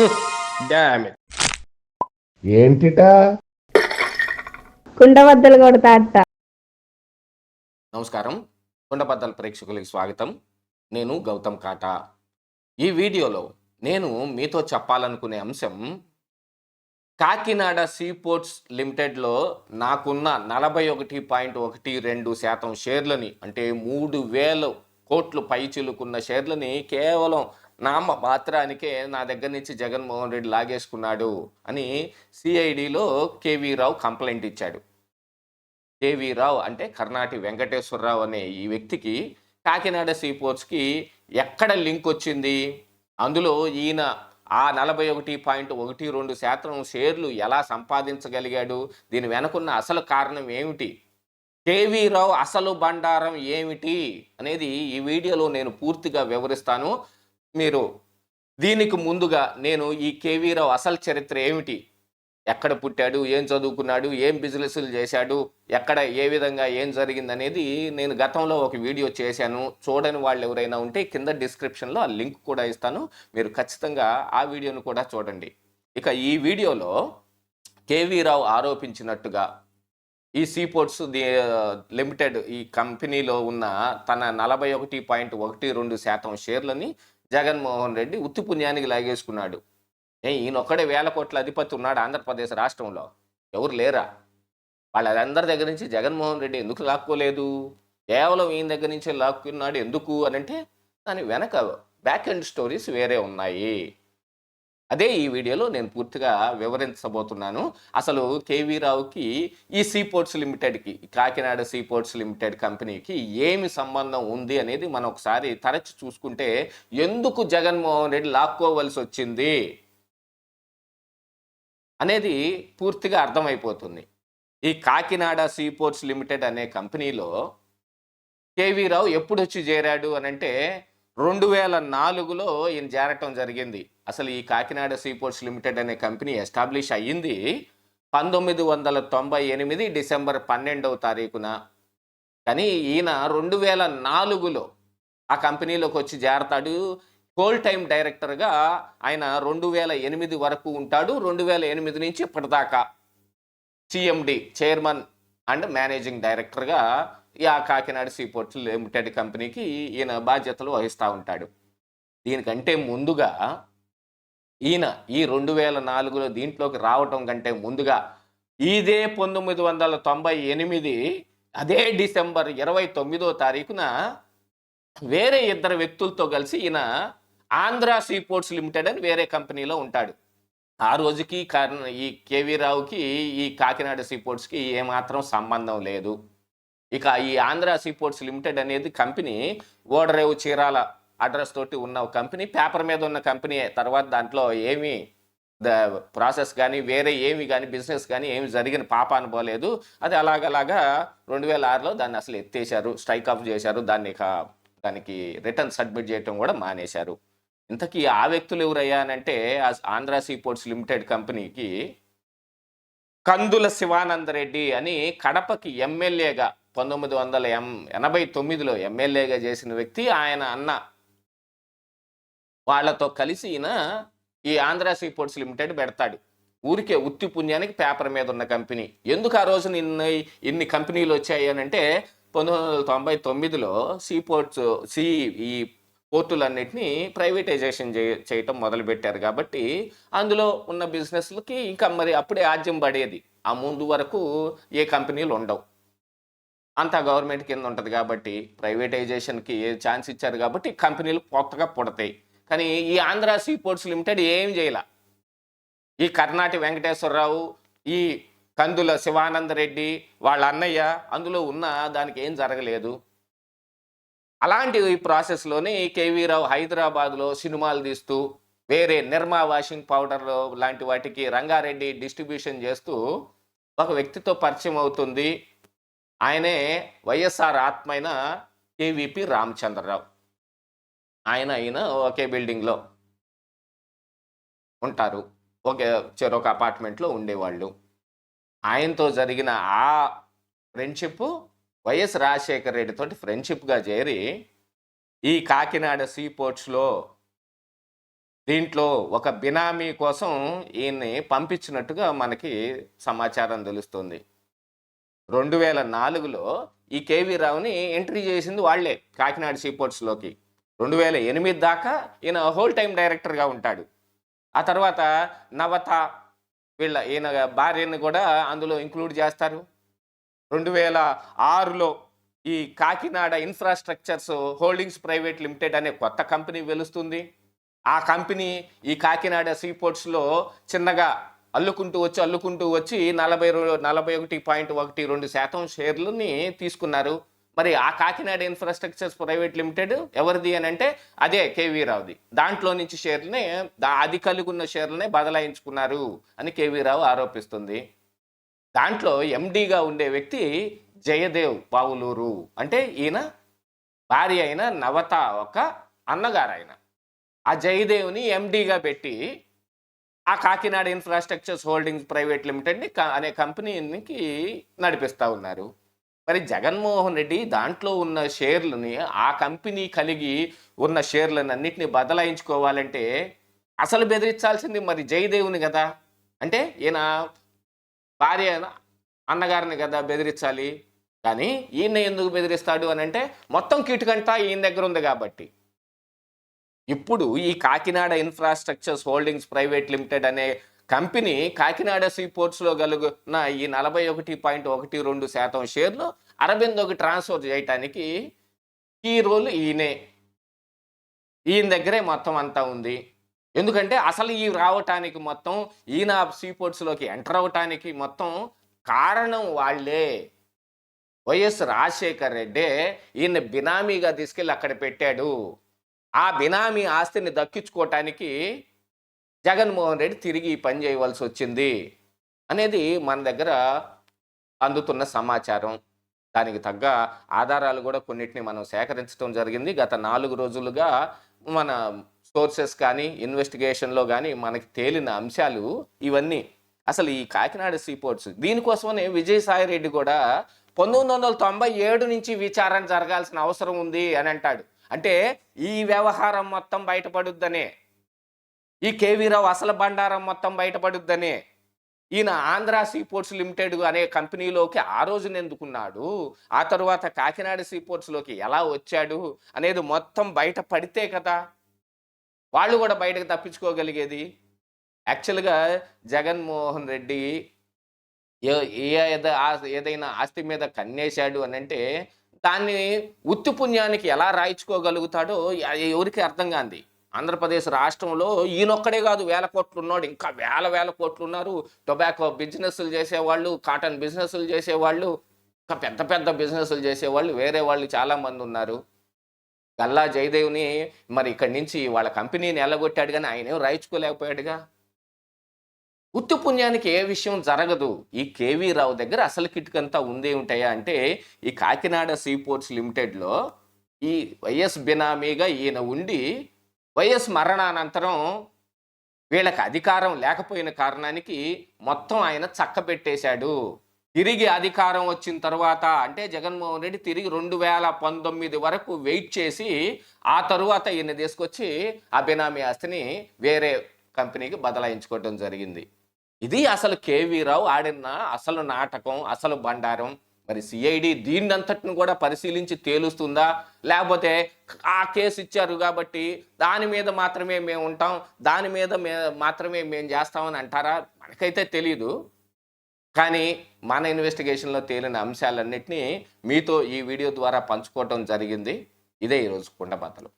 Dam ఏంటిటా? కుండబద్దలు కొడతా అట్ట నమస్కారం. కొండబద్దల ప్రేక్షకులకి స్వాగతం. నేను గౌతమ్ కాటా. ఈ వీడియోలో నేను మీతో చెప్పాలనుకునే అంశం కాకినాడ సీపోర్ట్స్ లిమిటెడ్లో నాకున్న నలభై ఒకటి పాయింట్ ఒకటి రెండు శాతం షేర్లని అంటే మూడు వేల కోట్లు పైచిలుకున్న షేర్లని కేవలం నామ మాత్రానికే నా దగ్గర నుంచి జగన్మోహన్ రెడ్డి లాగేసుకున్నాడు అని సిఐడిలో కేవీ రావు కంప్లైంట్ ఇచ్చాడు. కేవీ రావు అంటే కర్ణాటి వెంకటేశ్వరరావు అనే ఈ వ్యక్తికి కాకినాడ సీపోర్ట్స్కి ఎక్కడ లింక్ వచ్చింది? అందులో ఈయన ఆ నలభై ఒకటి పాయింట్ ఒకటి రెండు శాతం షేర్లు ఎలా సంపాదించగలిగాడు? దీని వెనకున్న అసలు కారణం ఏమిటి? కేవీ రావు అసలు బండారం ఏమిటి? అనేది ఈ వీడియోలో నేను పూర్తిగా వివరిస్తాను. మీరు దీనికి ముందుగా నేను ఈ కేవీ రావు అసలు చరిత్ర ఏమిటి? ఎక్కడ పుట్టాడు? ఏం చదువుకున్నాడు? ఏం బిజినెస్లు చేశాడు? ఎక్కడ ఏ విధంగా ఏం జరిగింది అనేది నేను గతంలో ఒక వీడియో చేశాను. చూడని వాళ్ళు ఎవరైనా ఉంటే కింద డిస్క్రిప్షన్లో ఆ లింక్ కూడా ఇస్తాను. మీరు ఖచ్చితంగా ఆ వీడియోను కూడా చూడండి. ఇక ఈ వీడియోలో కేవీ రావు ఆరోపించినట్టుగా ఈ సీపోర్ట్స్ ది లిమిటెడ్ ఈ కంపెనీలో ఉన్న తన నలభై ఒకటి పాయింట్ ఒకటి రెండు శాతం షేర్లని జగన్మోహన్ రెడ్డి ఉత్తి పుణ్యానికి లాగేసుకున్నాడు. ఏ ఈయన ఒక్కడే వేల కోట్ల అధిపతి ఉన్నాడు ఆంధ్రప్రదేశ్ రాష్ట్రంలో. ఎవరు లేరా? వాళ్ళందరి దగ్గర నుంచి జగన్మోహన్ రెడ్డి ఎందుకు లాక్కోలేదు? కేవలం ఈయన దగ్గర నుంచి లాక్కున్నాడు ఎందుకు అని అంటే దాని వెనక బ్యాక్ అండ్ స్టోరీస్ వేరే ఉన్నాయి. అదే ఈ వీడియోలో నేను పూర్తిగా వివరించబోతున్నాను. అసలు కేవీ రావుకి ఈ సీపోర్ట్స్ లిమిటెడ్కి కాకినాడ సీపోర్ట్స్ లిమిటెడ్ కంపెనీకి ఏమి సంబంధం ఉంది అనేది మనం ఒకసారి తరచి చూసుకుంటే ఎందుకు జగన్మోహన్ రెడ్డి లాక్కోవలసి వచ్చింది అనేది పూర్తిగా అర్థమైపోతుంది. ఈ కాకినాడ సీపోర్ట్స్ లిమిటెడ్ అనే కంపెనీలో కేవీ రావు ఎప్పుడు వచ్చి చేరాడు అని అంటే రెండు వేల నాలుగులో ఈయన చేరటం జరిగింది. అసలు ఈ కాకినాడ సీపోర్ట్స్ లిమిటెడ్ అనే కంపెనీ ఎస్టాబ్లిష్ అయ్యింది పంతొమ్మిది వందల తొంభై ఎనిమిది డిసెంబర్ పన్నెండవ తారీఖున. కానీ ఈయన రెండు వేల నాలుగులో ఆ కంపెనీలోకి వచ్చి చేరతాడు కోల్ టైం డైరెక్టర్గా ఆయన రెండు వేల ఎనిమిది వరకు ఉంటాడు. రెండు వేల ఎనిమిది నుంచి ఇప్పటిదాకా సిఎండి చైర్మన్ అండ్ మేనేజింగ్ డైరెక్టర్గా ఈ ఆ కాకినాడ సీపోర్ట్స్ లిమిటెడ్ కంపెనీకి ఈయన బాధ్యతలు వహిస్తూ ఉంటాడు. దీనికంటే ముందుగా ఈయన ఈ రెండు వేల నాలుగులో దీంట్లోకి రావటం కంటే ముందుగా ఇదే పంతొమ్మిది వందల తొంభై ఎనిమిది అదే డిసెంబర్ ఇరవై తొమ్మిదో తారీఖున వేరే ఇద్దరు వ్యక్తులతో కలిసి ఈయన ఆంధ్ర సీపోర్ట్స్ లిమిటెడ్ అని వేరే కంపెనీలో ఉంటాడు. ఆ రోజుకి కర్ణ ఈ కేవీ రావుకి ఈ కాకినాడ సీపోర్ట్స్కి ఏమాత్రం సంబంధం లేదు. ఇక ఈ ఆంధ్ర సీపోర్ట్స్ లిమిటెడ్ అనేది కంపెనీ ఓడరేవు చీరాల అడ్రస్ తోటి ఉన్న కంపెనీ పేపర్ మీద ఉన్న కంపెనీ తర్వాత దాంట్లో ఏమీ ద ప్రాసెస్ కానీ వేరే ఏమి కానీ బిజినెస్ కానీ ఏమి జరిగిన పాప అనుకోలేదు అది అలాగలాగా రెండు వేల ఆరులో దాన్ని అసలు ఎత్తేసారు స్ట్రైక్ ఆఫ్ చేశారు దాన్ని దానికి రిటర్న్ సబ్మిట్ చేయటం కూడా మానేశారు. ఇంతకీ ఆ వ్యక్తులు ఎవరయ్యా అంటే ఆంధ్ర సీపోర్ట్స్ లిమిటెడ్ కంపెనీకి కందుల శివానంద రెడ్డి అని కడపకి ఎమ్మెల్యేగా పంతొమ్మిది వందల ఎం ఎనభై తొమ్మిదిలో ఎమ్మెల్యేగా చేసిన వ్యక్తి ఆయన అన్న వాళ్ళతో కలిసి ఈయన ఈ ఆంధ్ర సీపోర్ట్స్ లిమిటెడ్ పెడతాడు. ఊరికే ఉత్తి పుణ్యానికి పేపర్ మీద ఉన్న కంపెనీ. ఎందుకు ఆ రోజు నిన్న ఇన్ని కంపెనీలు వచ్చాయి అని అంటే పంతొమ్మిది వందల తొంభై తొమ్మిదిలో సీపోర్ట్స్ సి ఈ పోర్టులన్నిటినీ ప్రైవేటైజేషన్ చే చేయటం మొదలుపెట్టారు కాబట్టి అందులో ఉన్న బిజినెస్లకి ఇంకా మరి అప్పుడే ఆజ్యం పడేది. ఆ ముందు వరకు ఏ కంపెనీలు ఉండవు. అంతా గవర్నమెంట్ కింద ఉంటుంది కాబట్టి ప్రైవేటైజేషన్కి ఏ ఛాన్స్ ఇచ్చారు కాబట్టి కంపెనీలు కొత్తగా పుడతాయి. కానీ ఈ ఆంధ్ర సీపోర్ట్స్ లిమిటెడ్ ఏం చేయాల? ఈ కర్ణాటి వెంకటేశ్వరరావు ఈ కందుల శివానంద రెడ్డి వాళ్ళ అన్నయ్య అందులో ఉన్న దానికి ఏం జరగలేదు. అలాంటి ఈ ప్రాసెస్లోనే కేవీ రావు హైదరాబాద్లో సినిమాలు తీస్తూ వేరే నిర్మా వాషింగ్ పౌడర్ లాంటి వాటికి రంగారెడ్డి డిస్ట్రిబ్యూషన్ చేస్తూ ఒక వ్యక్తితో పరిచయం అవుతుంది. ఆయనే వైఎస్ఆర్ ఆత్మైన కేవీపీ రామచంద్రరావు. ఆయన ఆయన ఒకే బిల్డింగ్లో ఉంటారు. ఒకే చెరొక అపార్ట్మెంట్లో ఉండేవాళ్ళు. ఆయనతో జరిగిన ఆ ఫ్రెండ్షిప్ వైఎస్ రాజశేఖర రెడ్డితో ఫ్రెండ్షిప్గా చేరి ఈ కాకినాడ సీ పోర్ట్స్లో దీంట్లో ఒక బినామీ కోసం ఈయన్ని పంపించినట్టుగా మనకి సమాచారం తెలుస్తుంది. రెండు వేల నాలుగులో ఈ కేవీ రావుని ఎంట్రీ చేసింది వాళ్ళే కాకినాడ సీపోర్ట్స్లోకి రెండు వేల ఎనిమిది దాకా ఈయన హోల్ టైం డైరెక్టర్గా ఉంటాడు. ఆ తర్వాత నవత వీళ్ళ ఈయన భార్యని కూడా అందులో ఇంక్లూడ్ చేస్తారు. రెండు వేల ఆరులో ఈ Kakinada infrastructures holdings private limited అనే కొత్త కంపెనీ వెలుస్తుంది. ఆ కంపెనీ ఈ కాకినాడ సీపోర్ట్స్లో చిన్నగా అల్లుకుంటూ వచ్చి అల్లుకుంటూ వచ్చి నలభై నలభై ఒకటి పాయింట్ ఒకటి రెండు శాతం షేర్లని తీసుకున్నారు. మరి ఆ కాకినాడ ఇన్ఫ్రాస్ట్రక్చర్స్ ప్రైవేట్ లిమిటెడ్ ఎవరిది అని అంటే అదే కేవీ రావుది. దాంట్లో నుంచి షేర్లనే అది కలిగి ఉన్న షేర్లనే బదలాయించుకున్నారు అని కేవీ రావు ఆరోపిస్తుంది. దాంట్లో ఎండీగా ఉండే వ్యక్తి జయదేవ్ పావులూరు. అంటే ఈయన భార్య అయిన నవత ఒక అన్నగారు ఆయన ఆ జయదేవ్ని ఎండీగా పెట్టి ఆ కాకినాడ ఇన్ఫ్రాస్ట్రక్చర్స్ హోల్డింగ్స్ ప్రైవేట్ లిమిటెడ్ని అనే కంపెనీకి నడిపిస్తూ ఉన్నారు. మరి జగన్మోహన్ రెడ్డి దాంట్లో ఉన్న షేర్లని ఆ కంపెనీ కలిగి ఉన్న షేర్లను అన్నింటినీ బదలాయించుకోవాలంటే అసలు బెదిరించాల్సింది మరి జయదేవుని కదా. అంటే ఈయన భార్య అన్నగారిని కదా బెదిరించాలి. కానీ ఈయన ఎందుకు బెదిరిస్తాడు అని అంటే మొత్తం కిటుకంటా ఈయన దగ్గర ఉంది కాబట్టి. ఇప్పుడు ఈ Kakinada infrastructures holdings private limited అనే కంపెనీ కాకినాడ సీపోర్ట్స్లో కలుగున్న ఈ నలభై ఒకటి పాయింట్ ఒకటి రెండు శాతం షేర్లు అరబిందోకి ట్రాన్స్ఫర్ చేయటానికి ఈ రోల్ ఈయనే. ఈయన దగ్గరే మొత్తం అంతా ఉంది. ఎందుకంటే అసలు ఈ రావటానికి మొత్తం ఈయన సీపోర్ట్స్లోకి ఎంటర్ అవటానికి మొత్తం కారణం వాళ్ళే. వైఎస్ రాజశేఖర్ రెడ్డి ఈయన బినామీగా తీసుకెళ్ళి అక్కడ పెట్టాడు. ఆ బినామీ ఆస్తిని దక్కించుకోవటానికి జగన్మోహన్ రెడ్డి తిరిగి పని చేయవలసి వచ్చింది అనేది మన దగ్గర అందుతున్న సమాచారం. దానికి తగ్గ ఆధారాలు కూడా కొన్నిటిని మనం సేకరించడం జరిగింది. గత నాలుగు రోజులుగా మన సోర్సెస్ కానీ ఇన్వెస్టిగేషన్లో కానీ మనకి తేలిన అంశాలు ఇవన్నీ. అసలు ఈ కాకినాడ సీపోర్ట్స్ దీనికోసమనే విజయసాయి రెడ్డి కూడా పంతొమ్మిది వందల తొంభై ఏడు నుంచి విచారణ జరగాల్సిన అవసరం ఉంది అని అంటాడు. అంటే ఈ వ్యవహారం మొత్తం బయటపడుద్దనే. ఈ కేవీరావు అసలు బండారం మొత్తం బయటపడుద్దని ఈయన ఆంధ్ర సీపోర్ట్స్ లిమిటెడ్ అనే కంపెనీలోకి ఆ రోజున ఎందుకున్నాడు ఆ తరువాత కాకినాడ సీపోర్ట్స్లోకి ఎలా వచ్చాడు అనేది మొత్తం బయట పడితే కదా వాళ్ళు కూడా బయటకు తప్పించుకోగలిగేది. యాక్చువల్గా జగన్మోహన్ రెడ్డి ఏ- ఏదైనా ఆస్తి మీద కన్నేశాడు అని అంటే దాన్ని ఉత్తి పుణ్యానికి ఎలా రాయించుకోగలుగుతాడో ఎవరికి అర్థం కాంది. ఆంధ్రప్రదేశ్ రాష్ట్రంలో ఈయనొక్కడే కాదు వేల కోట్లు ఉన్నాడు ఇంకా వేల వేల కోట్లు ఉన్నారు టొబాకో బిజినెస్లు చేసేవాళ్ళు కాటన్ బిజినెస్లు చేసేవాళ్ళు ఇంకా పెద్ద పెద్ద బిజినెస్లు చేసేవాళ్ళు వేరే వాళ్ళు చాలామంది ఉన్నారు. గల్లా జయదేవ్ని మరి ఇక్కడి నుంచి వాళ్ళ కంపెనీని ఎల్లగొట్టాడు కానీ ఆయన ఏం రాయించుకోలేకపోయాడుగా? ఉత్తి పుణ్యానికి ఏ విషయం జరగదు. ఈ కేవీ రావు దగ్గర అసలు కిటుకంతా ఉందే ఉంటాయా అంటే ఈ కాకినాడ సీపోర్ట్స్ లిమిటెడ్లో ఈ వైఎస్ బినామీగా ఈయన ఉండి వైఎస్ మరణానంతరం వీళ్ళకి అధికారం లేకపోయిన కారణానికి మొత్తం ఆయన చక్కబెట్టేశాడు. తిరిగి అధికారం వచ్చిన తర్వాత అంటే జగన్మోహన్ రెడ్డి తిరిగి రెండు వేల పంతొమ్మిది వరకు వెయిట్ చేసి ఆ తరువాత ఈయన తీసుకొచ్చి ఆ బినామీ ఆస్తిని వేరే కంపెనీకి బదలాయించుకోవడం జరిగింది. ఇది అసలు కేవీ రావు ఆడిన అసలు నాటకం అసలు బండారం. మరి సిఐడి దీన్నంతటిని కూడా పరిశీలించి తేలుస్తుందా? లేకపోతే ఆ కేసు ఇచ్చారు కాబట్టి దాని మీద మాత్రమే మేము ఉంటాం దాని మీద మే మాత్రమే మేము చేస్తామని అంటారా? మనకైతే తెలియదు కానీ మన ఇన్వెస్టిగేషన్లో తేలిన అంశాలన్నింటినీ మీతో ఈ వీడియో ద్వారా పంచుకోవటం జరిగింది. ఇదే ఈరోజు కుండబద్దలు